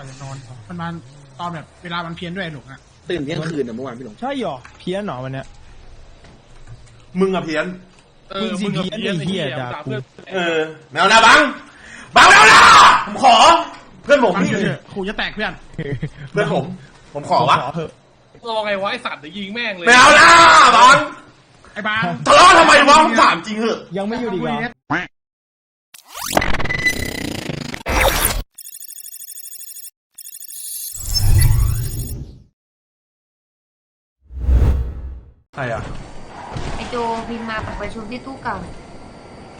ว่าจะนอนมันมาตอนแบบเวลามันเพี้ยนด้วยหนุกอะตื่นเที่ยงคืนนะเมื่อวานพี่หลงใช่หรอเพี้ยนหรอวันเนี้ยมึงอะเพี้ยนมึงสิเพี้ยนไอ้เหี้ยด่ากูเออแมวนะบังบังแมวนะผมขอ เพื่อนผมฟังพี่เถอะขู่จะแตกเพื่อนเพื่อนผม ผมขอวะขอเถอะรอไงวะไอสัตว์เดี๋ยวยิงแม่งเลยแมวนะบังไอ้บางทะเลาะทำไมวะผมถามจริงเหอะยังไม่อยู่ดีกเห ใครอะไอโจพิมพ์มาประชุมที่ตู้เก่า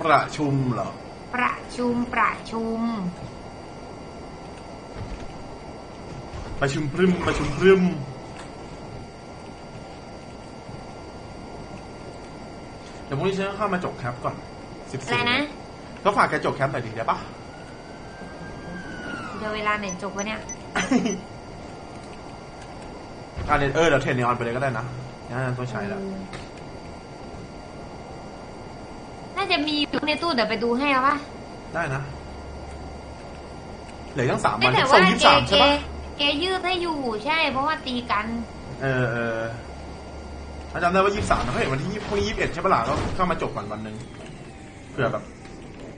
ประชุมเหรอ ประชุมประชุม ประชุมพรึมประชุมพรึมเดี๋ยวพรุ่งนี้ฉันเข้ามาจบแคปก่อนสิบอะไรสี่นะ ก็ฝากแกจบแคปหน่อยดิได้ปะ เดี๋ยวเวลาไหนจบวะเนี่ย อะเดี๋ยวเออเดี๋ยวเทรนนีออนไปเลยก็ได้นะ งั้นต้องใช้แล้วน่าจะมีอยู่ในตู้เดี๋ยวไปดูให้เอาปะได้นะ เหลือตั้งสามเอ้วัยนแต่ส่ว่างยี่สิบแกสามแกใช่ปะแกยืดให้อยู่ใช่ เพราะว่าตีกัน เออเอออาจารย์ได้ว่ายี่สิบสามนะเขาเห็นวันที่ยี่พรุ่งนี้ยี่สิบเอ็ดใช่ปะล่ะก็เข้ามาจบก่อนวันหนึ่งเผื่อแบบ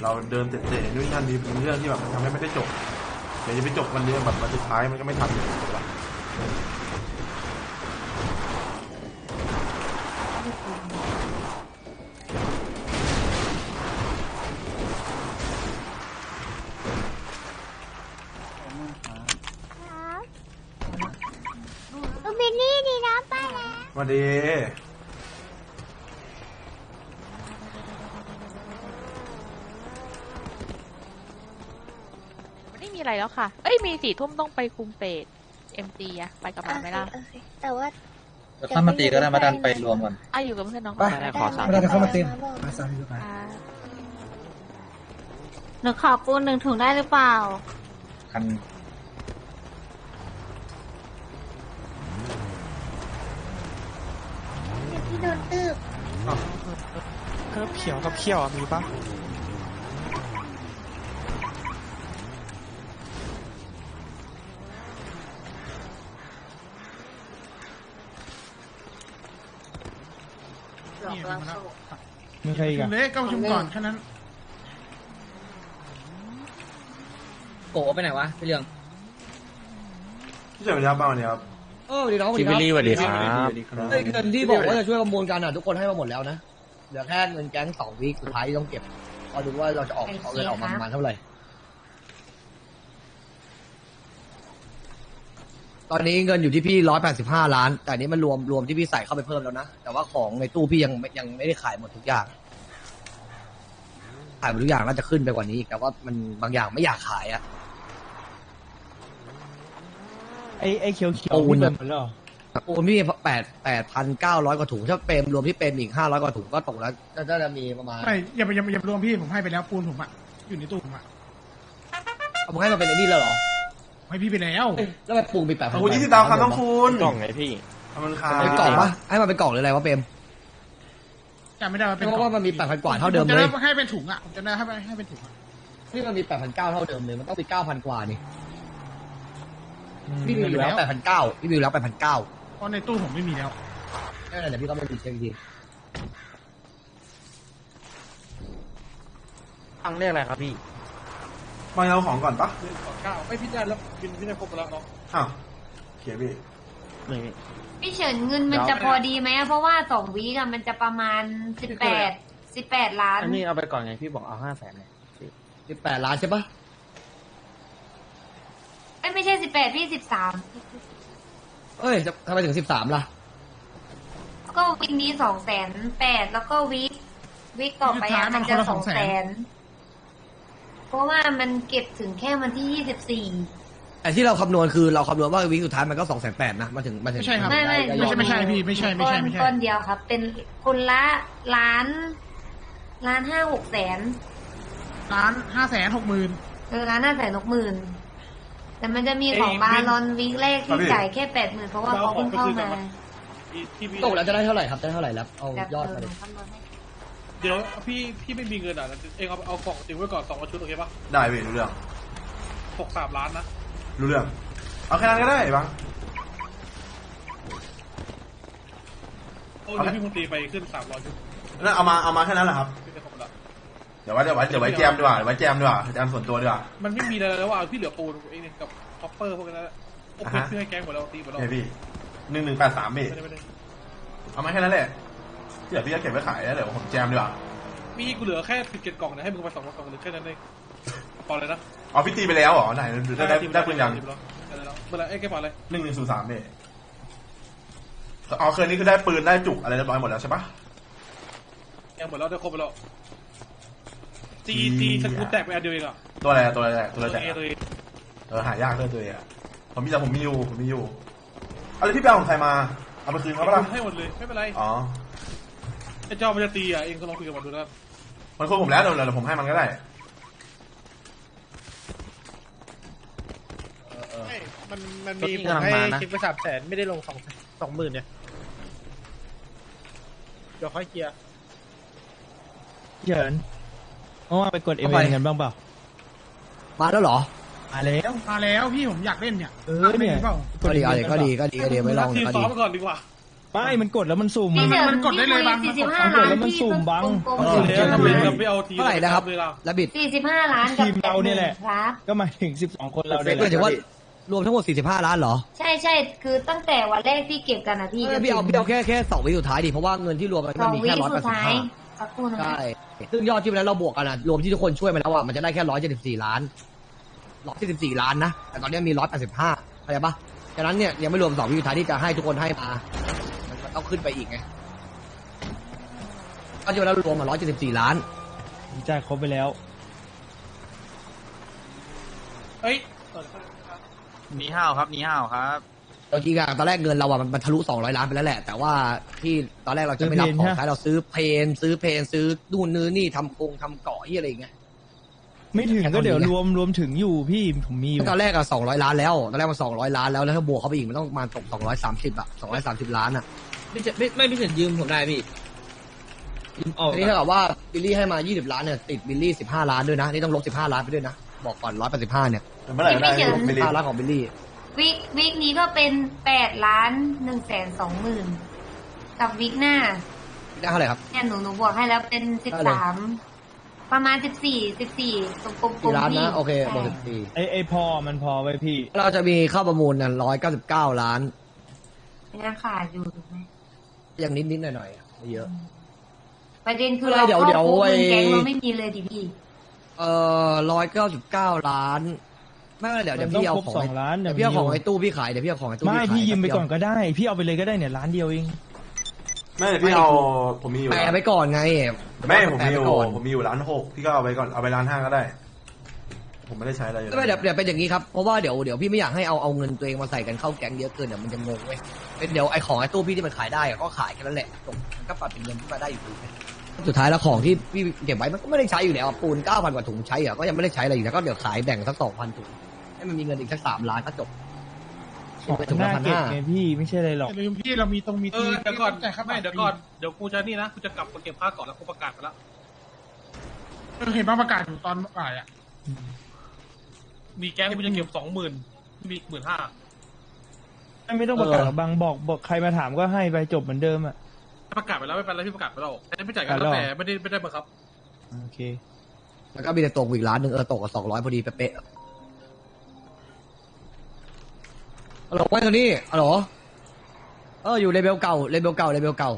เราเดินเตะๆนู่นนั่นนี่เป็นเรื่องที่แบบทำให้ไม่ได้จบเดี๋ยวจะไปจบวันเดียวแบบวันสุดท้ายมันก็ไม่ทันถูกป ลูกบิลลี่ดีนะป้าแล้ว สวัสดีไม่มีอะไรแล้วค่ะ เอ้ย มีสี่ทุ่มต้องไปคุมเปรตเอ็มจีอะไปกับมันไหมล่ะโอเคแต่ว่าถ้ามาตีก็ได้มาดันไปรวมกันอะอยู่กับเพื่อนน้องไปได้ขอสาม ไม่ได้เข้ามาเต็มค่ะหนูขอปูนหนึ่งถุงได้หรือเปล่า คันพี่โดนตืบเคิร์ฟเขียวกับเขียวอะมีปะนี่ถึงมาแล้วมีใครอีกชุอะมเล็กก็ประชุมก่อนแค่นั้น โกไปไหนวะพี่เรืองพี่เฉยไปรับบ้างวันนี้ครับเออสวัสดีน้องสวัสจิดีบิครับลี่สวัสดีครับเฮ้ยเงินที่บอกว่าจะช่วยประมูลกันอะทุกคนให้มาหมดแล้วนะเหลือแค่เงินแก๊งสองวีคสุดท้ายที่ต้องเก็บเอาดูว่าเราจะออกเอาเงินออกมาประมาณเท่าไหร่ ตอนนี้เงินอยู่ที่พี่ร้อยแปดสิบห้าล้าน แต่อันนี้มันรวมรวมที่พี่ใส่เข้าไปเพิ่มแล้วนะ แต่ว่าของในตู้พี่ยังไม่ยังไม่ได้ขายหมดทุกอย่าง ขายหมดทุกอย่างน่าจะขึ้นไปกว่านี้อีกแต่ว่ามันบางอย่างไม่อยากขายอะ ไอ้ไอ้เขียวเขียวโอ้โหนี่เป็นหมดแล้วเหรอโอ้พี่แปดแปดพันเก้าร้อยกว่าถุงถ้าเปรมรวมที่เปรมอีกห้าร้อยกว่าถุงก็ตกแล้วน่าจะมีประมาณไม่อย่าไปอย่าไปอย่าไปรวมพี่ผมให้ไปแล้วปูนผมอะอยู่ในตู้ผมอะเอามาให้มาเป็นไอ้นี่แล้วเหรอให้พี่ไปแล้วเอ้ยแล้วไปปรุงมีแปดขพัอบนคุณยี่สิบดาวครับน้องคุณกล่องไงพี่ ขอบคุณครับเป็นกล่องปะให้มาเป็นกล่องหรืออะไรวะเปรมจำไม่ได้ว่าเป็นเพราะว่ามันมีแปดพันกว่าเท่าเดิมผจะเลยให้เป็นถุงอะผมจะได้ให้ไปให้เป็นถุงอะนี่มันมีแปดพันเก้าเท่าเดิมเลยมันต้องมีเก้าพันกว่านี่ พี่มีอยู่แล้วแปดพันเก้าพี่มีอยู่แล้วแปดพันเก้าเพราะในตู้ผมไม่มีแล้วนั่นแหละพี่ก็ไม่มีเช็คอีกทีตังเรียกอะไรครับพี่มาเอาของก่อนปะเก้าไม่พิจารณาแล้วบินพิจารณาครบแล้วเนาะอ้าวเขียนพี่นี่ พี่เฉินเงินมันจะพอดีไหมอะเพราะว่าสองวีกันมันจะประมาณสิบแปดสิบแปดล้าน อันนี้เอาไปก่อนไงพี่บอกเอาห้าแสนเลยสิบแปดล้านใช่ปะ เอ้ยไม่ใช่สิบแปดพี่สิบสามเอ้ยจะทำไมถึงสิบสามล่ะ ก็วีคนี้สองแสนแปดแล้วก็วีควีคต่อไปอะมันจะสองแสนเพราะว่ามันเก็บถึงแค่วันที่ยี่สิบสี่ไอ้ที่เราคำนวณคือเราคำนวณว่าวีคสุดท้ายมันก็สองแสนแปดนะมาถึงมาถึงไม่ใช่ครับ ไม่ไม่ด้ไม่ยอใช่ดไม่ใช่พี่ไม่ใช่ไม่ใช่ไม่ใช่ก้อนเดียวครับ เป็นคนละล้านล้านห้าหกแสนล้านห้าแสนหกหมื่นเออล้านห้าแสนหกหมื่น แต่มันจะมีของบาลอนวีคแรกที่จ่ายแค่แปดหมื่นเพราะว่าเขาเพิ่งเข้ามาที่พี่ตกแล้วจะได้เท่าไหร่ครับได้เท่าไหร่แล้วเอายอดมาเลยเดี๋ยวพี่พี่ไม่มีเงินอะเองเอาเอากล่องติงไว้ก่อนสองชุดโอเคปะได้พี่รู้เรื่องหกสามล้านนะรู้เรื่องเอาแค่นั้นก็ได้บังโอ้ยเดี๋ยวพี่มนตรีไปขึ้นสามร้อยชุดนั่นเอามาเอามาแค่นั้นแหละครับ เดี๋ยวไว้เดี๋ยวไว้เดี๋ยวไว้แจมดีกว่าเดี๋ยวไว้แจมดีกว่าแจมส่วนตัวดีกว่า มันไม่มีอะไรแล้วว่าพี่เหลือปูนเองเนี่ยกับคอปเปอร์พวกนั้นแหละโอ้อ่าเพชฮะรพี่ให้แกงหมดแล้วตีหมดแล้วเนี่ยพี่หนึ่งหนึ่งแปดสามพี่ไม่ได้ไม่ได้เอามาแค่นั้นแหละที่เดี๋ยวพี่จะเก็บไว้ขายแล้วเดี๋ยวผมแจมดีกว่ามีกูเหลือแค่สิบเจ็ดกล่องนะให้มึงไปสองกล่องเหลือแค่นั้นเองพอเลยนะเอาพี่ตีไปแล้วเหรอไหนได้ได้ได้ปืนยัง ได้แล้วได้แล้วเมื่อไรเอ้ยแกบอกเลยหนึ่งหนึ่งศูนย์สามพี่เอาคืนนี้คือได้ปืนได้จุกอะไรเรียบร้อยหมดแล้วใช่ปะแกงหมดแล้วได้ครบไปแล้ว ตีอืมตีสกูตแตกไปอันเดียวเองอะตัวอะไรตัวอะไรตัวตัอะวไรเอตัวเองเออหายากเรื่องตัวเองอะผมมีแต่ผมมีอยู่ผมมีอยู่อะไรพี่ไปเอาของใครมาเอาไปคืนเขาปะล่ะให้หมดเลยไม่เป็นไรอ๋อไอ้เจ้ามันจะตีอะเองก็ลองคุยกับมันดูนะมันควรผมแล้วเดี๋ยวเดี๋ยวผมให้มันก็ได้มันมันรถมีที่ผมกำลังให้มานะเช็คไปสามแสนไม่ได้ลงสองสองหมื่นเนี่ยเดี๋ยวค่อยเคลียร์เฉินเมื่อวานไปกดเอ็มเอาไปกันบ้างเปล่ามาแล้วเหรอมาแล้วมาแล้วพี่ผมอยากเล่นเนี่ยเออเนี่ยเปล่าก็ดีก็ดีก็ดีก็ดีก็ดีไม่ลองทีมก็ซ้ดีอมไปก่อนดีกว่าไม่มันกดแล้วมันสุ่มพี่เฉินมันกดได้เลยบางสี่สิบมันกดห้ามันกดล้านแล้วมันที่สุ่มบังกลมเอๆอเดี๋ยวทำไมเราไม่เอาทีเท่าไหร่นะครับเวลาแล้วบิดสี่สิบห้าล้านกับทีมเราเนี่ยแหละครับก็หมายถึงสิบสองคนเราเนี่ยแหหมายถึงละว่ารวมทั้งหมด 45 ล้านเหรอ ใช่ใช่คือตั้งแต่วันแรกที่เก็บกันนะพี่เออพี่เอาพี่เอาแค่แค่สองวิสุดท้ายดิ เพราะว่าเงินที่รวมมันสมัอนงมีวิแค่ร้อยแปสุดดสิบท้ายห้า สักครู่นะใช่ซึ่งยอดที่วันนั้นเราบวกกันอะรวมที่ทุกคนช่วยมาแล้วอะมันจะได้แค่ร้อยเจ็ดสิบสี่ล้านร้อยเจ็ดสิบสี่ล้านนะแต่ตอนนี้มีร้อยแปดสิบห้าเข้าใจปะฉะนั้นเนี่ยยังไม่รวมสองวิสุดท้ายที่จะให้ทุกคนให้มามันต้องขึ้นไปอีกไงก็ที่วันนั้นรวมมาร้อยเจ็ดสิบสี่ล้านจ่ายครบไปแล้วเอ้ยมีห้าวครับมีห้าวครับ เราจริงอะตอนแรกเงินเราอะมันมันทะลุสองร้อยล้านไปแล้วแหละ แต่ว่าที่ตอนแรกเราจะไม่รับซื้อเพลงของใช่ไหมใช้เราซื้อเพลนซื้อเพลนซื้อนู่นนี่นี่ทำกงทำเกาะที่อะไรอย่างเงี้ย ไม่ถึงก็เดี๋ยวรวมรวมถึงอยู่พี่ผมมีอยู่ตอนแรกอะสองร้อยล้านแล้วตอนแรกมันสองร้อยล้านแล้วแล้วถ้าบวกเข้าไปอีกมันต้องประมาณตกสองร้อยสามสิบอะสองร้อยสามสิบล้านอะไม่ใช่ไม่ไม่พี่เฉินยืมผมได้พี่ยืมออกอันนี้เท่ากับว่าบิลลี่ให้มายี่สิบล้านเนี่ยติดบิลลี่สิบห้าล้านด้วยนะนี่ต้องลบสิบห้าล้านไปด้วยนะบอกก่อนร้อยแปดสิบห้าเนี่ยเมื่อไหร่ก็ได้ผมไม่รีบห้าล้านของบิลลี่ วิกวิกนี้ก็เป็นแปดล้านหนึ่งแสนสองหมื่นกับวิกหน้าได้เท่าไหร่ครับเนี่ยหนูหนูบวกให้แล้วเป็นสิบได้เลยสามประมาณสิบสี่สิบสี่ตรงกลมๆกี่ล้านพี่นะโอเคใช่บวกสิบสี่ไอไอพอมันพอไว้พี่ เราจะมีเข้าประมูลกันร้อยเก้าสิบเก้าล้านยังขาดอยู่ถูกไหมอย่างนิดนิดๆหน่อยหน่อยๆอะไม่เยอะ ประเด็นคือเออเราเดี๋ยวครอบเดี๋ยวครัวไอ้เงินแก๊งเราไม่มีเลยดิพี่เอ่อร้อยเก้าสิบเก้าล้าน ไม่ไม่เดี๋ยวเดี๋ยวมันต้องพี่เอาครบของสองล้านเดี๋ยวเดี๋พี่ยวเอาของมีไอ้ตู้พี่ขายเดี๋ยวพี่เอาของไอ้ตู้ไม่พี่ขายพี่ยืมไปก่อนแป๊บเดียวก็ได้ พี่เอาไปเลยก็ได้เนี่ยล้านเดียวเองไม่พี่เอาผมมีอยู่แปะไปก่อนไงไม่ผมมีแปะอไปยู่ก่อนผมมีอยู่ร้านหกพี่ก็เอาไปก่อนเอาไปร้านห้าก็ได้ ผมไม่ได้ใช้อะไรอยู่ไม่เดี๋ยวเดี๋ยวเป็นอย่างนี้ครับเพราะว่าเดี๋ยวเดี๋ยวพี่ไม่อยากให้เอาเอาเงินตัวเองมาใส่กันเข้าแก๊งเยอะเกินเดี๋ยวมันจะงงเว้ยเป็นเดี๋ยวไอ้ของไอ้ตู้พี่ที่มันขายได้อะก็ขายแค่นั้นแหละจบมันก็ปรับเป็นเงินขึ้นมาได้อยู่ดีสุดท้ายแล้วของที่พี่เก็บไว้มันก็ไม่ได้ใช้อยู่แล้วอะปูนเก้าพันกว่าถุงใช้อะก็ยังไม่ได้ใช้อะไรอยู่แล้วก็เดี๋ยวขายแบ่งสักสองพันถุง ให้มันมีเงินอีกสักสามล้านก็จบของเป็นถุงหละน้าพันเก็บห้าไงพี่ไม่ใช่อะไรหรอกอย่าลืมพี่เรามีตรงมีเอทีอเดี๋ยวก่อนจ่ายค่าไม่บัตรเดี๋ยวก่อนเดี๋ยวกูจะนี่นะกูจะกลับมาเก็บผ้าก่อนแล้วกูประกาศไปแล้วเออเห็นบ้างประกาศอยู่ตอนบ่ายอะมีแก๊งกูจะเก็บสองหมื่นมีหมื่นห้าไม่ต้องประกาศหรอกบางบอกบอกใครมาถามก็ให้ไปจบเหมือนเดิมอะประกาศไปแล้วไม่เป็นไรพี่ประกาศไปแล้วแต่ไม่จ่ายกันอะแล้วหรอแต่ไม่ได้ไม่ได้บังคับโอเคแล้วก็มีแต่ตกอีกล้านหนึ่งเออตกกับสองร้อยพอดีเป๊ะ ฮัลโหลไว้ตรงนี้ฮัลโหลเอออยู่เลเวลเก่าเลเวลเก่าเลเวลเก่า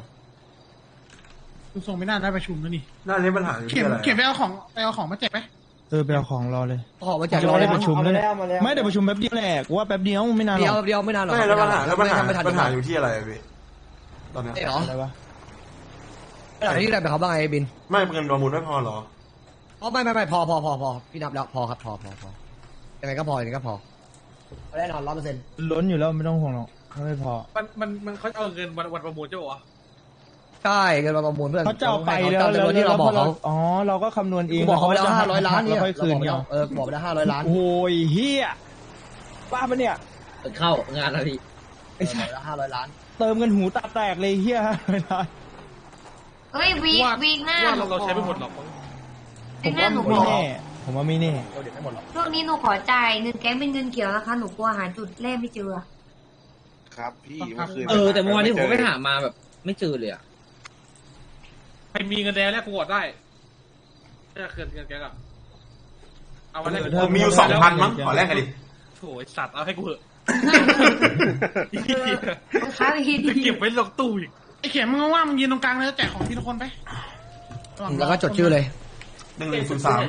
ดูทรงไม่น่าได้ประชุมแล้วนี่น่าจะปัญหาอยู่เข็ที่มอะไรเข็มไปเอาของไปเอาของมาแจกไหมเออไปเอาของรอเลยขอมาจากรอได้ปประชุมเลยไม่เดี๋ยวประชุมแป๊บเดียวแหละกูว่าแป๊บเดียวไม่นานหรเดียวอกเดียวไม่นานหรอกไม่แล้วปัญหาแล้วปัญหาไม่ทันปัญหาไม่ทันอยู่ที่อะไรอะพี่ตอนเนี้ยเอ้ยเหรออะไรวะปัญหาที่ได้ไปเขาบ้างไงบินไม่เงินประมูลไม่พอเหรอ อ๋อไม่ไม่ไม่พอพอพอพอพี่นับแล้วพอครับพอพอพอยังไงก็พอยังไงก็พอ แน่นอนร้อยเปอร์เซ็นต์ล้นอยู่แล้วไม่ต้องห่วงหรอกถ้าไม่พอ มันมันมันเขาเอาเงินวันวันประมูลใช่ปะวะใช่เงินมาประมูลเพื่อนเขาจะเอาไปแล้วจำจำนวนที่เราบอกเขาอ๋อเราก็คำนวณเองกูบอกเขาไปแล้วห้าร้อยล้านเนี่เนี่ยค่อยคืนเนี่ยเออกูบอกไปแล้วห้าร้อยล้านโอ้ยเฮียบ้าปะเนี่ยเข้างานแล้วพี่ไอ้ใช่ห้าร้อยล้าน เติมกันหูตาแตกเลยเฮียไม่ได้เฮ้ยวีคว่าวีคหน้าว่าหนูเราเราขอใช้ไม่หมดหรอกมั้งวีคหน้าหนูไม่ขอแน่ ผมว่าไม่แน่ช่วงนี้หนูขอจ่ายเงินแก๊งเป็นเงินเขียวนะคะ หนูกลัวหาจุดแรกไม่เจอ ครับ พี่เมื่อคืนเออแต่เมื่อวานนี้ผมก็ไปหามาแบบ ไม่เจอเลยอะใครมีเงินแดงแลกกูกดได้แลกเกินเงินแกอะเอามาแลกเออกูผมมีอยู่สองพันมั้งขอแลกกันดิโถ่ไอ้สัตว์เอาให้กูเหอะค้าไปทีจะเก็บไว้ลงตู้อีกไอ้เขียนมึงว่างๆมึงยืนตรงกลางเลยแล้วแจกของทีละคนไประหางแล้วก็จดชื่อเลย หนึ่งหนึ่งศูนย์สาม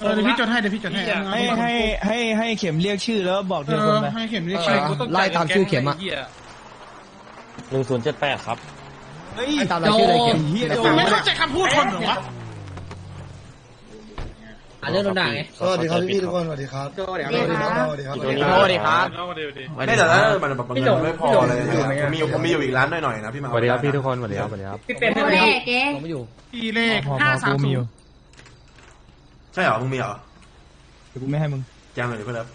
เออเดี๋ยวพี่จดให้เดี๋ยวพี่จดให้ให้ให้ให้ให้เข็มเรียกชื่อแล้วบอกเอทีละคนอไปให้เขียนเรียกเอชื่ออไล่ตามชื่อเข็มอะหนึ่งศูนย์เจ็ดแปดครับเฮ้ยให้ตามรายชื่อเลยเข็มเฮียโดมึงนไม่เข้าใจคำพูดคนเหรอวะอะเรื่องโดนด่าไงสวัสดีครับพี่ทุกคนสวัสดีครับก็เดี๋ยวเรียกนะสวัสดีครับสวัสดีครับสวัสดีครับเอามาเดี๋ยวดิไม่แต่ถ้ามันแบบเงินไม่พอเลยผมมีอยู่ผมมีอยู่อีกร้านหน่อยๆนะพี่มาสวัสดีครับพี่ทุกคนสวัสดีครับสวัสดีครับพี่เป็นโอให้ไหมเล่เจ๊ผมไม่อยู่อีเลขพอพห้าอสามกูศูมีนอยู่ย์ ใช่เหรอ มึงมีเหรอแต่กูไม่ให้มึง แจมหน่อยดิเพื่อนครับ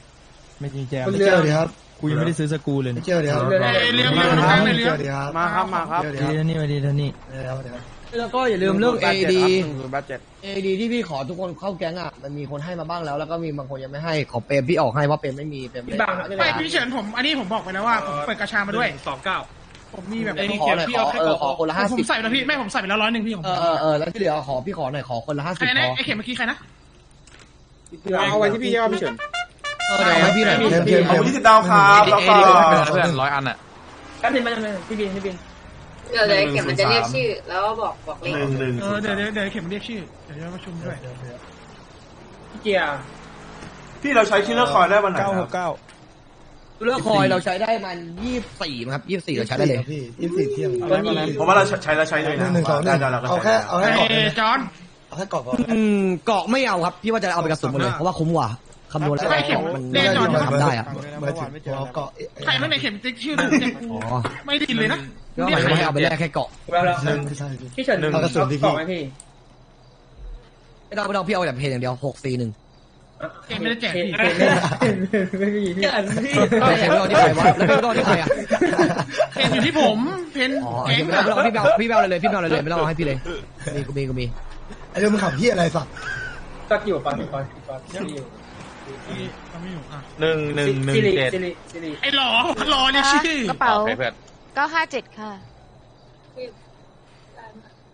ไม่จริงแจมเจอดีครับกูยังไม่ได้ซื้อสกรูเลยเจอดีครับเอ้ยเรียกเรียกตรงกลางเลยเรียกดีครับมาครับมาครับเจอดีดีครับนะนี่มาดีนะนี่เจอครับเจอครับแล้วก็อย่าลืมเรื่อง AD บัตเจ็ด AD ที่พี่ขอทุกคนเข้าแก๊งอะมันมีคนให้มาบ้างแล้วแล้วก็มีบางคนยังไม่ให้ขอเปรมพี่ออกให้เพราะเปรมไม่มีเปรมไม่พี่ได้บังครับไม่พี่เฉินผมอันนี้ผมบอกไปแล้วว่าผมเปิดกระชามาด้วยสองเก้าผมมีแบบไอ้ขอหน่อยขอเออขอคนละห้าผมสิบใส่ไปแล้วพี่แม่ผมใส่ไปแล้วร้อยหนึ่งพี่ผมเออเออเออแล้วที่เหลือขอพี่ขอหน่อยขอคนละห้าใคสิรบนะพอไอ้เข็มเมื่อกี้ใครนะ เอาไว้ที่พี่ยอดพี่เฉินเออเดี๋ยวให้พี่หน่อยเทียมเทียมขอบคุณที่ติดดาวครับแล้วก็เพื่อนร้อยอันอะกันเป็นมาพี่บินพี่บินเดี๋ยวเดี๋ยวเข็มมันจะเรียกชื่อ แล้วบอกบอกเลขหนึ่งหนึ่งเออเดี๋ยวเดี๋ยวเดี๋ยวเข็มเรียกชื่อเดี๋ยวจะประชุมด้วยพี่เกียร์พี่เราใช้คิลเลอร์คอยได้วันไหนเก้าคหรับกเก้าเลือกคอยเราใช้ได้มันยี่สี่ครับยี่สี่เราใช้ได้เลยพี่ยี่สิบเที่ยงผมว่าเราใช้แล้วใช้เลยหนะนึ่งหนึ่งสองหนึ่งได้เราก็เอาใช้แค่เอาแค่กรอบเอ้ยจอน เอาแค่กรอบพออืมเกาะไม่เอาครับพี่ว่าจะเอาไปกระสุนหมดเลยเพราะว่าคุ้มกว่าคำนวณแล้วเกาะมันเรียกจอนมันทำได้อะหมายถึงเอาเกาะใครไม่ในเข็มติ๊กชื่อถูกเนี่ยกูอ๋อไม่ได้ยินเลยนะก็หมายถึงว่าให้เอาไปแลกแค่เกาะแล้วแล้วหนึ่งใช่พี่พี่เฉินเอากระสุนที่พี่ไหมพี่ไม่ต้องไม่ต้องพี่เอาแต่เพลงอย่างเดียวหกสี่หนึ่งเอ็มไม่ได้แจกพี่ไม่มีพี่อันพี่เพลงไม่เอาที่ใครวะแล้วเพลงไม่เอาที่ใครอะเพนอยู่ที่ผมเพนอ๋อเอ็ไม่งต้องไม่ต้องพี่เบลพี่เบลเลยเลยพี่เบลเลยเลยไม่ต้องเอาให้พี่เลยมีกูมีกูมีไอ้เรื่องมึงขับพี่อะไรสัตว์ก็อยู่ก่อนก่อนก่อนซิริเขาไม่อยู่อะหนึ่งหนึ่งหนึ่งซิริเจ็ดซิริซิริไอ้หลอหลอเนี่ยชื่อกระเป๋าเพื่อนเก้าห้าเจ็ดค่ะ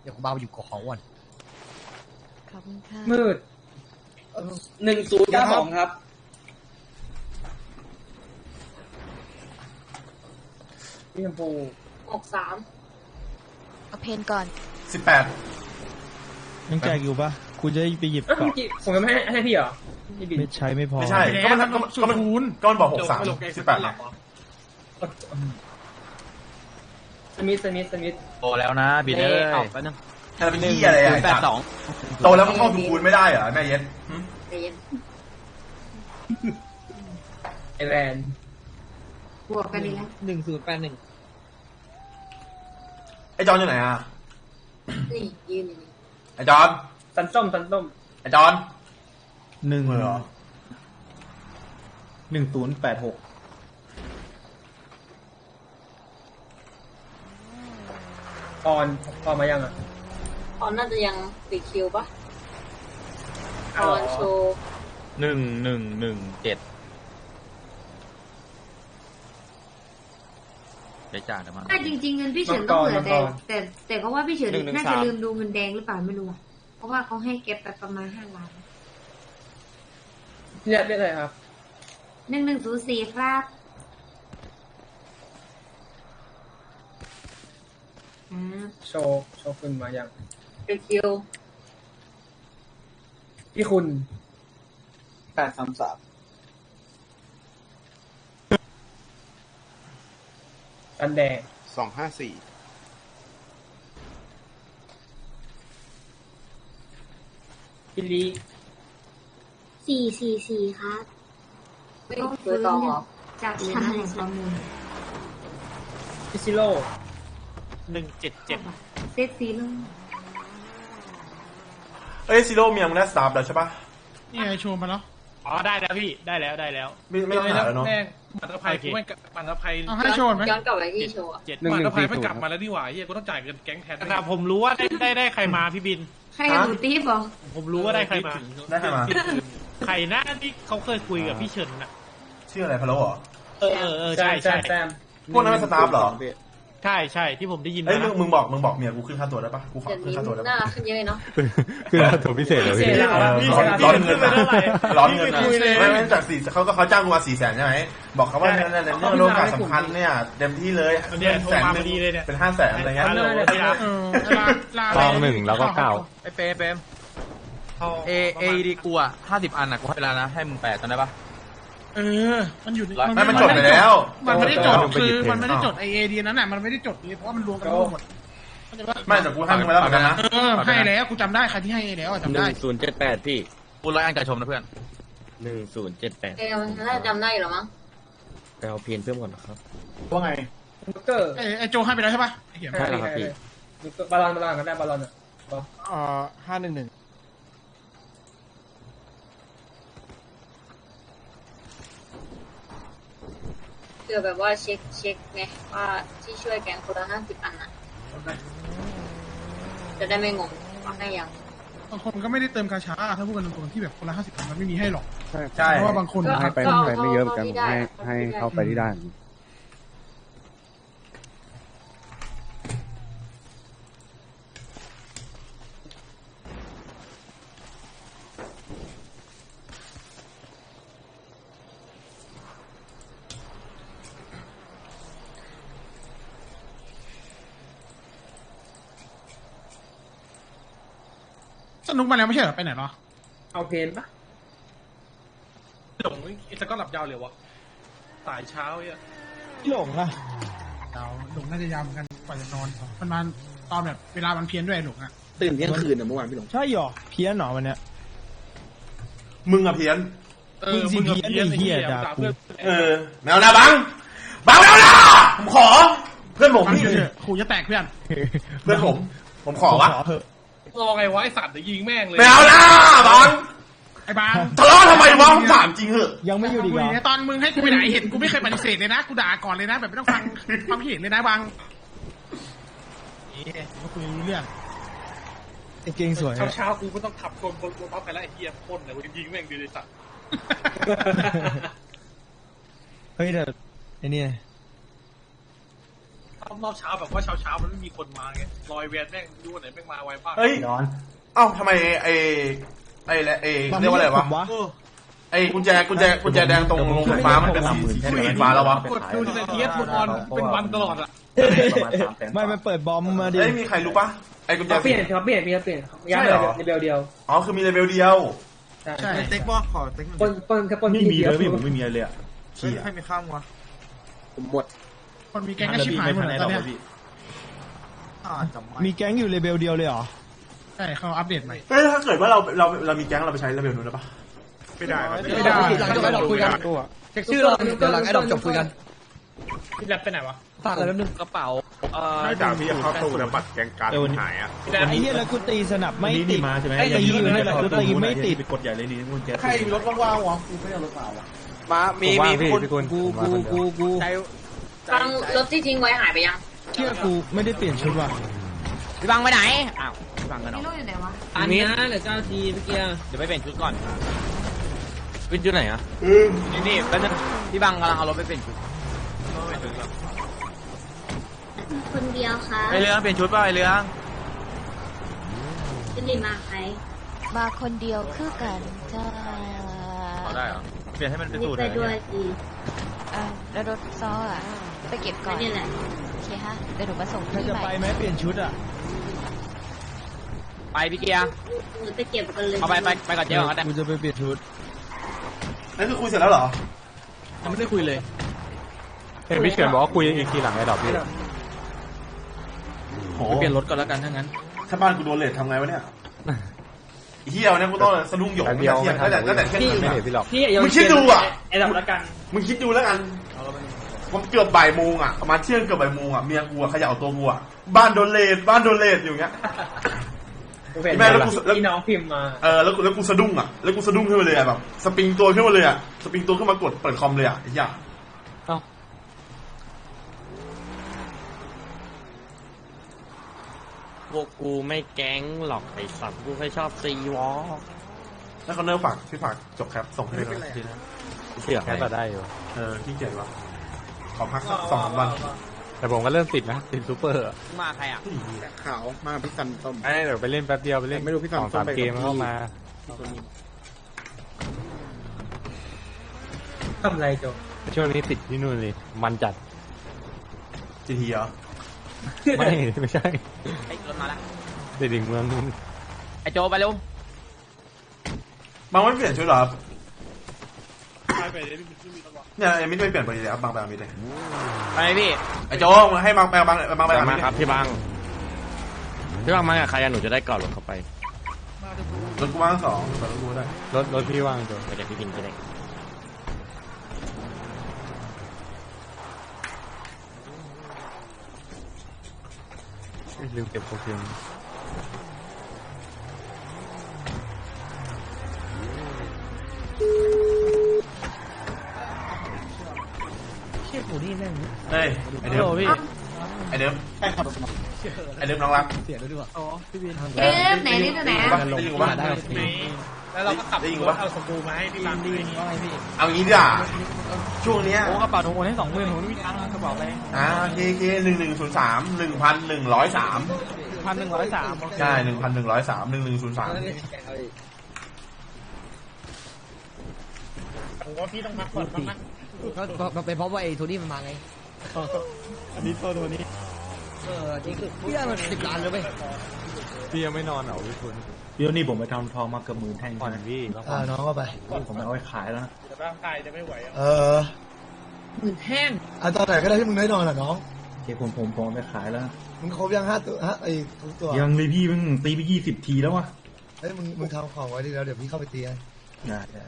เดี๋ยวกูเบาอยู่กับของก่อนขอบคุณค่ะ มืดหนึ่งศูนย์เก้าสองครับ พี่ชมพูหกสามเอาเพนก่อนสิบแปด ยังแจกอยู่ปะกูจะไปหยิบเอ้ยเกาะเมื่อกี้ผมยังไม่ให้ให้พี่เหรอพี่บินไม่ใช้ไม่พอไม่ใช่ก็มันก็มันก็มันก็มันบอกหกสามสิบแปดนะสมิธสมิธสมิธ โตแล้วนะบินเอ้ยเอาไปนึง แต่เป็นที่อะไรอะแปดสองโตแล้วมันเข้าดูคูณไม่ได้เหรอแม่เย็ดใจเย็นไอแลนด์บวกกันดีแล้วหนึ่งศูนย์แปดหนึ่งไอ้จอนอยู่ไหนอะนี่ยืนอยู่นี่ ไอ้จอนสันส้มสันส้มไอ้จอนหนึ่งมือเหรอหนึ่งศูนย์แปดหกออนออนมายังอะตอนน่าจะยังติดคิวปะตอนโชว์หนึ่งหนึ่งหนึ่งเจ็ด ได้จ่ายแต่มันแต่จริงๆเงินพี่เฉินต้องเหลือแต่แต่แต่เพราะว่าพี่เฉินน่าจะลืมดูเงินแดงหรือเปล่าไม่รู้อะเพราะว่าเขาให้เก็บไปประมาณห้าล้านเรียกเรียกอะไรครับ หนึ่งหนึ่งศูนย์สี่ครับอ่าโชว์โชว์คุณมายังติดคิว พี่คุณแปดสามสาม สันแดงสองห้าสี่พี่ลีสี่สี่สี่ครับไม่ต้องซื้อต่อหรอจากเหรียญหนึ่งประมูลพี่ซิโร่หนึ่งเจ็ดเจ็ดเซตซีลุ่มเอ้ยซีโร่เมียมึงได้สตาร์ฟแล้วใช่ปะนี่ไงโชว์มาแล้วอ๋อได้แล้วพี่ได้แล้วได้แล้ว ไม่ไม่ต้องหาแล้วเนาะ แม่งบัตรภัยกูไม่งบัตรภัยเอาให้โชว์ไหมย้อนกลับไปที่โชว์อะเจ็ดบัตรภัยไม่กลับมาแล้วนี่หว่าเฮียกูต้องจ่ายเงินแก๊งแทนแต่ผมรู้ว่าได้ได้ได้ใครมาพี่บิน ใครดูตีบเหรอผมรู้ว่าได้ใครมาได้ใครมาใครหน้าที่เขาเคยคุยกับพี่เฉินนะชื่ออะไรพะโล้เหรอเออเออเออใช่ใช่พวกนั้นเป็นสตาฟเหรอ ใช่ใช่ที่ผมได้ยินเอ้ยมามึงมึงบอกมึงบอกเมียกูขึ้นค่าตัวได้ปะกูขอเดี๋ยวขึ้นนี้ค่าตัวได้น่าปะรักขึ้นเยอะเลยเนาะคือตัวพิเศษเลยพี่เออร้อนร้อนเงินนะร้อนเงินนะไม่ไม่จากสี่เขาก็เขาจ้างกูมาสี่แสนใช่ไหมบอกเขาว่าเนี่ยเนี่ยเนี่ยเรื่องโอกาสสำคัญเนี่ยเต็มที่เลยเนี่ยโทรแสนมาหพนึ่องดีเลยเนี่ยเป็นห้าแสนอะไรเงี้ยฮัลโหลพี่อาร์ตเออลาลาซองหนึ่งแล้วก็เก้าไอเปรมเปรมเอเอดีกูอะห้าสิบอันอะกูให้เวลานะให้มึงแปดจำได้ปะ เออ มันอยู่ในไม่มันจดไปแล้ว มันไม่ได้จดมันไปคืหยิอบเองมันไม่ได้จดไอเอดีนั้นน่ะมันไม่ได้จดเลยเพราะว่ามันรวมกันหมดเข้าใจปะไม่แต่กูให้มึงไปแล้วเหมือนกันนะเออให้แล้วกูจำได้ใครที่ให้แล้วอะจำได้ศูนย์เจ็ดแปดพี่กูร้อยอันกับชมนะเพื่อนหนึ่งศูนย์เจ็ดแปดเออมันน่าจะจำได้อยู่หรอมั้งไปเอาเพียนเพิ่มก่อนนะครับว่าไงไอ้ไอโจให้ไปแล้วใช่ปะไอ้เหี้ยใช่แล้วครับพี่บอลลอนบอลลอนกันได้บอลลอนอะเอ่อห้าหนึ่งหนึ่ง เผื่อแบบว่าเช็คเช็คไงว่าที่ช่วยแกงคนละห้าสิบอันน่ะ จะได้ไม่งงว่าให้ยังบางคนก็ไม่ได้เติมกาชาถ้าพูดกันตรงๆที่แบบคนละห้าสิบมันไม่มีให้หรอกใช่เพราะว่าบางคนก็ให้ไปก็เอาไม่เยอะเหมือนกันให้ให้เข้าไปที่ได้ สนุกมาแล้วไม่ใช่เหรอไปไหนเหรอเอาเพนปะหลงไอ้สก็หลับยาวเลยวะสายเช้าเนี่ยหลงอะเดาหลงน่าจะยาวเหมือนกันกว่าจะนอนมันมาตอนแบบเวลามันเพี้ยนด้วยหลงอะตื่นเที่ยงคืนอะเมื่อวานพี่หลงใช่หรอเพี้ยนหนอวันเนี้ยมึงอะเพี้ยนเออมึงสิกับเพี้ยนไอ้เหี้ยด่ากูเพื่อนเออแมวนะบังบังแมวนะผมขอ เพื่อนผมฟังนี่เถอะขู่จะแตกเพื่อนเพื่อนผม ผมขอวะขอเถอะ รอไงวะไอสัตว์เดี๋ยวยิงแม่งเลยแมวนะบังไอ้บางทะเลาะทำไมวะผมถามจริงเหอะยังไม่หยุดอีกเหรอตอนมึงให้กูไปไหนเห็นกูไม่เคยปฏิเสธเลยนะกูด่าก่อนเลยนะแบบไม่ต้องฟังความคิดเห็นเลยนะบางเอ๊ะมาคุยรู้เรื่องไอ้เก่งสวยเช้าเช้าๆกูก็ต้องขับคนคนคนปั๊บไปแล้วไอ้เหี้ยพ่นเลยกูยิงแม่งดีเลยสัตว์เฮ้ยแต่ไอ้นี่ รอบเช้าแบบว่าเช้าเช้าๆมันไม่มีคนมาไงลอยเวียนแม่งดูวันไหนแม่งมาไวบ้างเฮ้ยเอ้าทำไมไอ้ไอ้และไอ้เรียกว่าอะไรวะวะไอ้กุญแจกุญแจกุญแจแดงตรงโรงไฟฟ้ามันเป็นสีสีสีฟ้าแล้ววะกดดูในเทียสมุนออนเป็นวันตลอดอะไม่มันเปิดบอมมาดิเอ้ยมีใครรู้ปะไอ้กุญแจเปลี่ยนครับเปลี่ยนมีครับเปลี่ยนใช่เหรอในเบลเดียวอ๋อคือมีเลเวลเดียวใช่เต็กบอกขอเต็กปนปนแค่ปนไม่มีเลยพี่ผมไม่มีอะไรเลยอะเฮ้ยให้ไม่ข้ามวะผมหมด คนมีแก๊งก็ชิบหายหมดเลยตอนเนี้ยอ่าจำไม่มีแก๊งอยู่เลเวลเดียวเลยเหรอ ใช่เขาอัปเดตใหม่เฮ้ยถ้าเกิดว่าเราเราเรามีแก๊งเราไปใช้เลเวลนู้นได้ปะไม่ได้ครับไม่ได้หลังจากไอ้ดอกคุยกันเช็คชื่อเราเดี๋ยวหลังไอ้ดอกจบคุยกันพี่แลบไปไหนวะฝากกันแป๊บนึงกระเป๋าเอ่อไม่ด่าพี่จะเข้าตู้แล้วบัตรแกงการ์ดหายอะพี่แลบไอ้เหี้ยแล้วกูตีสนับไม่ติดมาใช่ไหมไอ้ตีอยู่นี่แหละกูตีไม่ติดไปกดใหญ่เลยนี่กุญแจใครมีรถว่างๆวะกูไม่เอารถเปล่าวะมามีผมมีว่างพี่คนพี่กุลกูผมมากูคนเดียวกู กูใจฟังรถที่ทิ้งไว้หายไปยังเชื่อกูไม่ได้เปลี่ยนชุดว่ะพี่บังไปไหน อ้าวพี่บังกันเนาะ ไม่รู้อยู่ไหนวะอันนี้นะเหลือเก้าทีเมื่อกี้เดี๋ยวไปเปลี่ยนชุดก่อนเป็นชุดไหนอะนี่นี่แล้วนึงพี่บังกำลังเอารถไปเปลี่ยนชุดคนเดียวค่ะไอเรื่องเปลี่ยนชุดป่ะไอเรื่องจะได้มาใครมาคนเดียวคือกันจ้าเอาได้เหรอเปลี่ยนให้มันเป็นนี่สูตรไปเลยด้วยสิอะแล้วรถซ้ออะ ไปเก็บก่อนนี่แหละโอเคฮะเดี๋ยวหนูมาส่งถ้าที่จะใหไปม่ไหมเปลี่ยนชุดอะไปพี่เกียร์หนูจะเก็บกันเลยเอาไปไปไปกับเจ๊ก่อนก็ได้กูจะไปเปลี่ยนชุดนั่นคือคุยเสร็จแล้วเหรอยังไม่ได้คุยเลยเห็นพี่เฉินบอกว่าคุยอีกทีหลังไอ้ดอกพี่โหเปลี่ยนรถก่อนแล้วกันถ้างั้นถ้าบ้านกูโดนเลททำไงวะเนี่ยไอ้เฮียวันนี้กูต้องสะดุ้งหยงแต่ตั้งเดียวแต่เที่ยงตั้งแต่ตั้งแต่เที่ยงคืนไม่อะเห็นพี่หรอกพี่มึงคิดดูอะไอ้ดับละกันมึงคิดดูแล้วกัน ผมเกือบบ่ายโมงอะประมาณเที่ยงเกือบบ่ายโมงอะเมียกูอะเขย่าตัวกูอะบ้านโดนเลทบ้านโดนเลทอยู่เงี้ย แม่แล้วกูแล้วที่น้องพิมพ์มาเออแล้วกูแล้วกูสะดุ้งอะแล้วกูสะดุ้งขึ้นมาเลยอะแบบสปริงตัวขึ้นมาเลยอะสปริงตัวขึ้นมากดเปิดคอมเลยอะไอ้เหี้ยพวกกูไม่แก๊งหรอกไอ้สัตว์กูแค่ชอบซีวอลแล้วเขาเนิร์ฝากพี่ฝากจบแคปส่งให้เลยนะทีนะเชื่อแค่ได้อยู่เออขี้เกียจว่ะ ขอพักสักสองสามวันแต่ผมก็เริ่มติดนะติดซูเปอร์อะมาใครอะขาวมาพี่สันต้ม ไอ้เดี๋ยวไปเล่นแป๊บเดียวไปเล่นไม่รู้พี่สตามองสามไปกับเกมแล้วก็พี่มา ทำไรโจช่วงนี้ติดที่นู่นเลยมันจัด จีทีเหรอไม่ ไม่ใช่ไอ้ยรถมาแล้วติดอีกเมืองนึงไอ้โจไปเร็ว บางไม่เปลี่ยนชุดเหรอครับไปไป เลยไม่มีตลอดเนี่ยไอ้มิดไม่เปลี่ยนไปเลยครับบางไปอามิดเลยไปพี่ ไอ้โจ้มึงให้บางไปบางบางไปอามิมาดครับพี่บังพี่บังมากับใครอะหนูจะได้กอดรถเข้าไปรถกูว่างสองเปิดรถกูได้รถรถพี่ว่างตัวไปจากพี่บินจะได้ลืมเก็บโปรแกรม เชี่ยกูนี่แม่ง เฮ้ยไอเดิมไอเดิมไอเดิมน้องรักเสียด้วยดีกว่าเอ๊ะไหนนี่ตัวไหนได้ยินกูปะได้ครับพี่แล้วเราก็ขับได้ยินกูรปะถเอาสบู่มาให้พี่บังดีนี่เอางี้ดีกว่าช่วงเนี้ยโอ้กระเป๋าโอนให้สองหมื่นผมไม่มีตังค์กระเป๋าไปอ่าเคเคหนึ่งหนึ่งศูนย์สามหนึ่งพันหนึ่งร้อยสามพันหนึ่งร้อยสามใช่หนึ่งพันหนึ่งร้อยสามหนึ่งหนึ่งศูนย์สามผมว่าพี่ต้องพักผ่อนบ้างนะ ก็ก็เป็นเพราะว่าไอ้โทนี่มันมาไง อันนี้โทษตัวนี้เออจริงพี่ได้มาสิบล้านเลยเว้ยพี่ยังไม่นอนเหรอพี่คุณเดี๋ยวนี้ผมไปทำทองมาเกือบหมื่นแท่งผ่อนพี่แล้วอ่าน้องก็ไป ผมเอาไว้ขายแล้วนะแต่ร่างกายจะไม่ไหวอะเออหมื่นแห้งอะตอนไหนก็ได้ที่มึงได้นอนอะน้องเดี๋ยวผมผมผมเอาไปขายแล้วนะมึงครบยังห้าตัวฮะไอ้ทุกตัวยังเลยพี่มึงตีไปยี่สิบทีแล้ววะเฮ้ยมึงมึงทำของไว้ดีแล้วเดี๋ยวพี่เข้าไปตีให้ได้ได้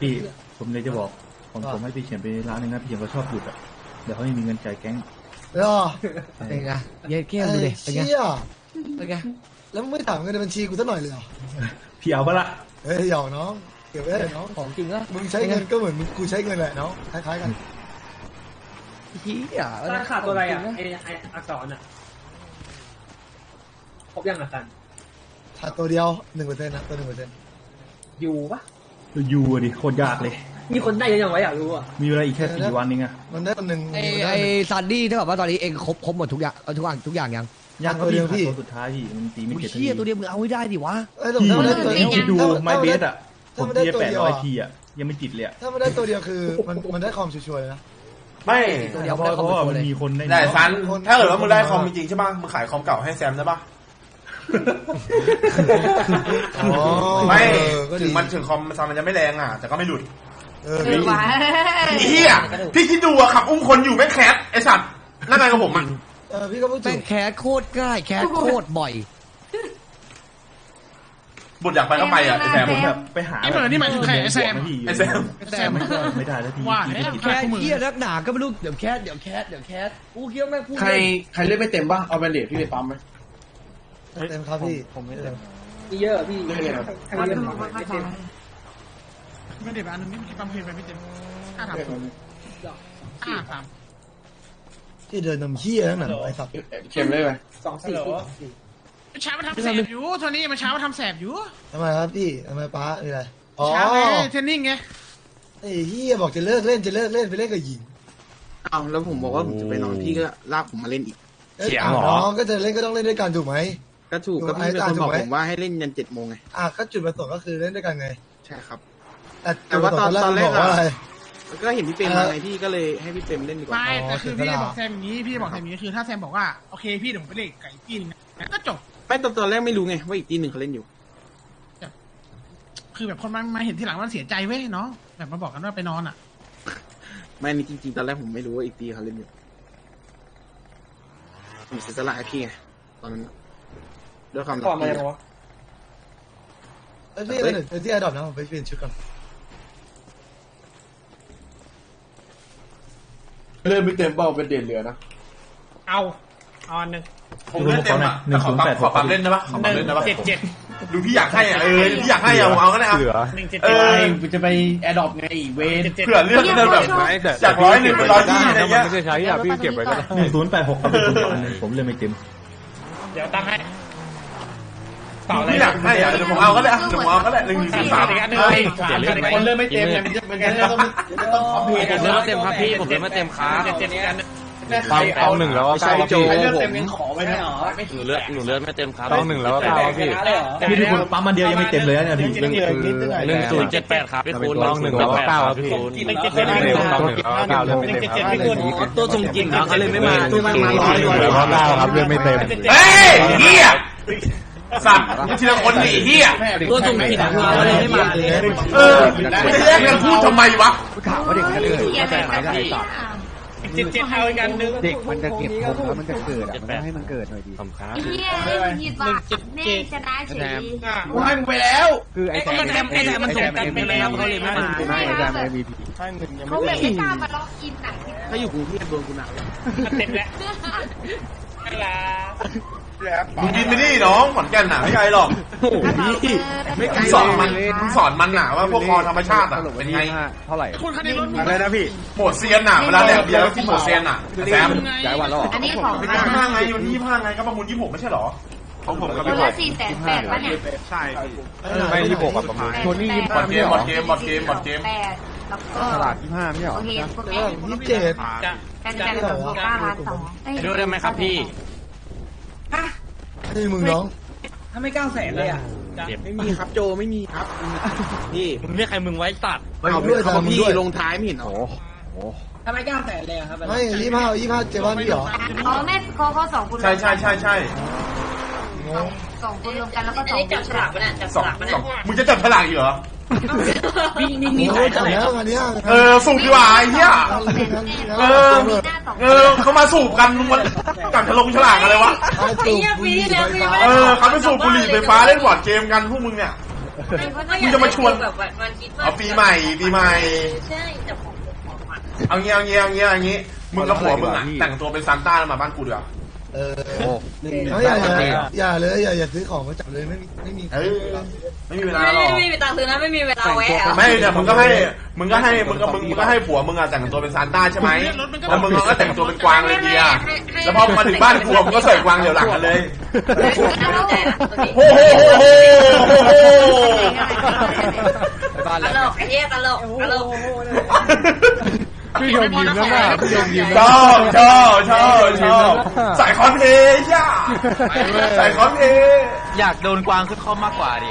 พี่ผมเลยจะบอก ผมว่าผมให้พี่เขียนไปร้านหนึงนะพี่เขียนว่าชอบหยุดอะเดี๋ยวเขาไม่มีเงินจ่ายแก๊งแล้วเป็นไงเย็ดเข้มดูดิเป็นไงเชี่ยเป็นไงแล้วมึงไม่ถามเงินในบัญชีกูสักหน่อยเลยเหรอพี่เอาปะละเฮ้ยหยอกน้องเก็บไว้เลยน้องของจริงอะมึงใช้เงินก็เหมือนมึงกูใช้เงินแหละน้องคล้ายๆกันเฮียราคาตัวอะไรอะไอไออักษรอะครบยังอะตันขาดตัวเดียวหนึ่งเปอร์เซ็นต์นะตัวหนึ่งเปอร์เซ็นต์ยูปะยูอะดิโคตรยากเลย มีคนได้ยังยังไงอยากรู้อะมีเวลาอีกแค่สี่วันเองอะมันได้ตัวหนึ่งไอ้มันได้ไอ้ซันดี้เท่ากับว่าตอนนี้เองครบครบหมดทุกอย่างเอาทุกอย่างทุกอย่างยังยังตัวเดียวพี่ตัวสุดท้ายพี่มันตีไม่โอ้ยเจ็ดเชี่ยตัวเดียวมึงเอาให้ได้ดิวะเอ้ยแต่พี่ถ้ามันได้ตัวเองคิดดูถ้าไม้เบสอะผถ้ามมันตีได้ไปตัวแปดเดียวร้อยอะทีอะยังไม่ติดเลยอะถ้ามันได้ตัวเดียวคือมันมันได้ความชัวร์ๆเลยนะ ไม่ตัวเดียวเพไม่ราะได้คอมเพราะว่าโบมันเลยมีคนได้ได้ซันคนถ้าเกิดว่ามึงได้คอมจริงๆใช่ป่ะมึงขายคอมเก่าให้แซมได้ป่ะอ๋อไม่เออก็ถึดีงมันถึงคอมซันมันจะไม่แรงอะ แต่ก็ไม่หลุด เออเอดีอว่ะไอ้เหี้ยพี่คิดดูอะขับอุ้มคนอยู่แม่งแคสไอสัตว์นั่นไงกับผมอะเออพี่ก็พูดถูแม่งกแคสโคตรง่ายแคสโคตรบ่อยบทอยากไปก็ไปอะไอแซมผมแบบไปหาไอ้เหมือนนี่หมายถึงใครไอ้แซม ไอ้แซมแซมไม่ได้ไม่ได้แล้วทีว่าแล้ว แคสเฮียนักหนาก็ไม่รู้เดี๋ยวแคสเดี๋ยวแคสเดี๋ยวแคสกูเคี้ยวแม่งพูดใครใครเล่นไม่เต็มป่ะเอาแบนเดดพี่ไปปั๊มไหมเต็มครับพี่ผมไม่เต็ได้มเยอะพี่เล่นเลยครับ ไม่เด็ดอันนึงนี่ปั๊มเพลงไปไม่เต็มห้าถามห้าถามที่เดินนำเชี่ยนั่นน่ะไอ้สัตว์เข็มเลยไหมสองสี่เช้ามาทำแสบอยู่โทนี่มาเช้ามาทำแสบอยู่ทำไมครับพี่ทำไมป้ามีอะไรอ๋อเช้าไงเทรนนิ่งไงไอ้เฮียบอกจะเลิกเล่นจะเลิกเล่นไปเล่นกับหญิงอ้าวแล้วผมบอกว่าผมจะไปนอนพี่ก็ลากผมมาเล่นอีกเอ้ยอะน้องก็จะเล่นก็ต้องเล่นด้วยกันถูกไหมก็ถูกก็พี่เป็นคนบอกผมว่าให้เล่นยันเจ็ดโมงไงอะก็จุดประสงค์ก็คือเล่นด้วยกันไง ใช่ครับ แต่แต่ว่าตอนจุดประสงค์ตอนแรกบอกว่าอะอะไรก็เห็นพี่เปรมมาไงพี่ก็เลยให้พี่เปรมเล่นดีกว่าไม่แต่คือพี่เสียเวลาบอกแซมอย่างนี้พี่บอกแซมอย่างนี้คือถ้าแซมบอกว่าโอเคพี่เดี๋ยวผมไปเล่นไก่พี่นึงนะก็จบไม่ตอนตอนแรกไม่รู้ไงว่าอีกทีหนึ่งเขาเล่นอยู่ คือแบบคนมามาเห็นทีหลังมันเสียใจเว้ยเนาะแบบมาบอกกันว่าไปนอนอะ ไม่นี่จริงๆตอนแรกผมไม่รู้ว่าอีกทีเขาเล่นอยู่ผมเสียสละให้พี่ไงตอนนั้นน่ะด้วยความรักพี่เอ้ยพี่เดี๋ยวเดี๋ยวที่ไอดอปนะผมไปเปลี่ยนชุดก่อน เล่นไม่เต็มเป้าเป็นเด่นเหลือนะเอาเอาอันหนึ่งผมเล่นเต็มอะแต่ขอปั๊มขอปั๊มเล่นได้ปะขอปั๊มเล่นได้ปะเจ็ดเจ็ดดูพี่อยากให้อะเออพี่อยากให้อะผมเอาก็ได้อะหนึ่งเจ็ดเอเจ็ดอจะไปแอร์ดรอปไงเวเจ็ดเจ็ดเผื่อเลือกก็เดินแบบจากร้อยหนึ่งเป็นร้อยยี่อะไรเงี้ยไม่ได้ใช้อะพี่เก็บไว้ก็ได้หนึ่งศูนย์แปดหกครับผมเลยไม่เต็มเดี๋ยวตั้งให้ เปล่าอะไรพี่อยากให้อะเดี๋ยวผมเอาก็ได้อะเดี๋ยวผมเอาก็ได้หนึ่งหนึ่งสาสามมอีกอันหนึ่งเออสามอีกอันหนึ่งคนเริ่มไม่เต็มไงมันจะมันจะต้องต้องอัพเพผมเริ่มเต็มครับพี่ผมเริ่มไม่เต็มครับเจ็ดเจ็ดอีกอันหนึ่งฟังเอาหนึ่งแล้วก็เก้าโจใครเลือกเต็มยังขอไปนะหรอหนูเลือดหนูเลือดไม่เต็มครับต้องหนึ่งแล้วก็เก้าพี่พี่พี่คุณปั๊มมันเดียวยังไม่เต็มเลยนะพี่หนึ่งหนึ่งศูนย์เจ็ดแปดครับพี่คูณต้องหนึ่งแล้วก็เก้าครับพี่คูณหนึ่งเจ็ดเจ็ดไม่คูณต้องหนึ่งแล้วก็เก้าเริ่มไม่หนึ่งเต็มเจ็ดคเจ็ดรับไม่คูณตัวส่งกิ่งเขาเลยไม่มาตัวมามาร้อยหนึ่งแล้วก็เก้าครับเริ่มไม่เต็มเฮ้ยเฮีย สัตว์มึงทีละคนหนีเฮียตัวส่งกิ่งเขาเลยไม่มาเลยเออมึงจะแยกกันพูดทำไมวะถามว่าเด็กมันเลยเข้าใจไหมได้เจ็ดเจ็ดเอาอีกอันหนึ่งเด็กมันจะเก็บผมแล้วมันจะเกิดอะมันให้มันเกิดหน่อยดีผมครับไอ้เหี้ยยิดว่าแม่ชนะเฉยกูให้มึงไปแล้ว คือไอ้แซมมันแซมไอ้แซมมันส่งกันไปแล้วเขาเลยไม่มาไม่ไอ้แซม MVP เขาแบบไม่กล้ามาล็อกอินหนังถ้าอยู่กรุงเทพโดนกูหนักเต็มแล้วอะไร มึงกินไปดิน้องขอนแก่นน่ะไม่ไกลหรอกไม่ไกลมึงสอนมันมึงสอนมันน่ะว่าพวกคอธรรมชาติอะเป็นไงเท่าไหร่คุณคันนี้รถอะไรนะพี่โหมดเซียนน่ะเวลาแดกเบียร์แล้วกินโหมดเซียนน่ะแซมย้ายวันแล้วเหรออันนี้ของเป็นยี่ห้าไงวันที่ยี่ห้าไงก็ประมูลยี่หกไม่ใช่หรอของผมกับคนพี่บอละลสี่แสนแปดป่ะเนี่ยใช่พี่ไม่ยี่หกกับประมาณโทนี่บอดเกมบอดเกมบอดเกมบอดเกมแปดแล้วก็ตลาดที่ห้าไม่ใช่หรโออเคพวกนี้ยี่เจ็ดจะกันกันกับโบก้าร้านสองดูได้ไหมครับพี่ นี่มึงน้องถ้าไม่เก้าแสนเลยอะไม่มีครับโจไม่มีครับพี่มึงเรียกใครมึงไว้ตัดเอาด้วยตามมึงด้วยลงท้ายไม่เห็นหรอถ้าไม่เก้าแสนเลยครับ ไม่ยี่ห้ายี่ห้าเจ็ดวันนี่เหรออ๋อแม่เขาเขาสองคนใช่ใช่ใช่ใช่สองคนรวมกันแล้วก็สองจับฉลากป่ะเนี่ยจับสองสองมึงจะจับฉลากอีกเหรอ นี่นี่นี่โอ้จับแล้วอันเนี้ยเออสูบดีกว่าไอ้เหี้ย เออ เออเขามาสูบกันมึงมันจับฉลงฉลากอะไรวะ ไอ้ตูปีแล้วปีเออเขาไปสูบบุหรี่ไฟฟ้าเล่นบอร์ดเกมกันพวกมึงเนี่ย มึงจะมาชวน แบบวันคิดว่าเอาปีใหม่ปีใหม่ ใช่จับของของขวัญเอางี้เอางี้เอางี้เอางี้มึงกับผัวมึงอะแต่งตัวเป็นซานต้าแล้วมาบ้านกูดีกว่า เอออย่าอย่าอย่าเลยอย่าอย่าซื้อของมาจับเลยไม่มีไม่มีเออไม่มีเวลาหรอกไม่มีตังค์ซื้อนะไม่มีเวลาแวะไม่เนี่ยมึงก็ให้มึงก็ให้มึงก็มึงมึงก็ให้ผัวมึงอะแต่งตัวเป็นซานต้าใช่ไหมแล้วมึงก็แต่งตัวเป็นกวางเลยเดียแล้วพอมาถึงบ้านผัวมึงก็ใส่กวางเดี๋ยวหลังกันเลยโอ้โหโอ้โหไปบ้านตแล้วลกไอ้เหี้ยตลกตลก พี่ยมยิ้มแล้วนะพี่ยมยิ้มชอบชอบชอบชอบใส่คอนเทนต์ย่าใส่คอนเทนต์อยากโดนกวางขึ้นข้อมากกว่าดิ